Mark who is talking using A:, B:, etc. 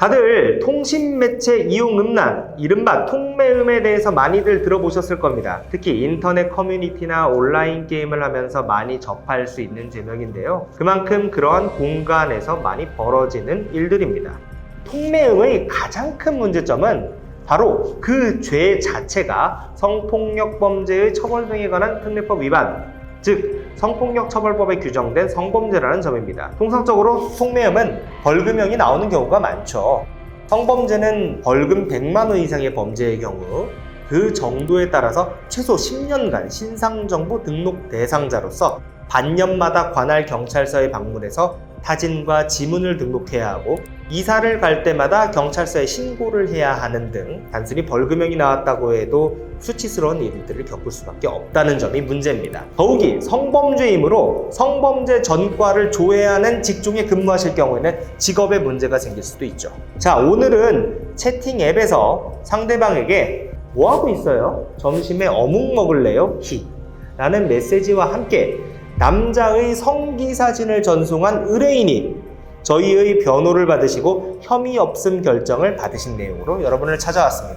A: 다들 통신 매체 이용 음란, 이른바 통매음에 대해서 많이들 들어보셨을 겁니다. 특히 인터넷 커뮤니티나 온라인 게임을 하면서 많이 접할 수 있는 제명인데요. 그만큼 그러한 공간에서 많이 벌어지는 일들입니다. 통매음의 가장 큰 문제점은 바로 그 죄 자체가 성폭력 범죄의 처벌 등에 관한 특례법 위반, 즉 성폭력 처벌법에 규정된 성범죄라는 점입니다. 통상적으로 통매음은 벌금형이 나오는 경우가 많죠. 성범죄는 벌금 100만 원 이상의 범죄의 경우 그 정도에 따라서 최소 10년간 신상정보 등록 대상자로서 반년마다 관할 경찰서에 방문해서 타진과 지문을 등록해야 하고 이사를 갈 때마다 경찰서에 신고를 해야 하는 등 단순히 벌금형이 나왔다고 해도 수치스러운 일들을 겪을 수밖에 없다는 점이 문제입니다. 더욱이 성범죄이므로 성범죄 전과를 조회하는 직종에 근무하실 경우에는 직업에 문제가 생길 수도 있죠. 자, 오늘은 채팅 앱에서 상대방에게 뭐 하고 있어요? 점심에 어묵 먹을래요? 히. 라는 메시지와 함께 남자의 성기 사진을 전송한 의뢰인이 저희의 변호를 받으시고 혐의 없음 결정을 받으신 내용으로 여러분을 찾아왔습니다.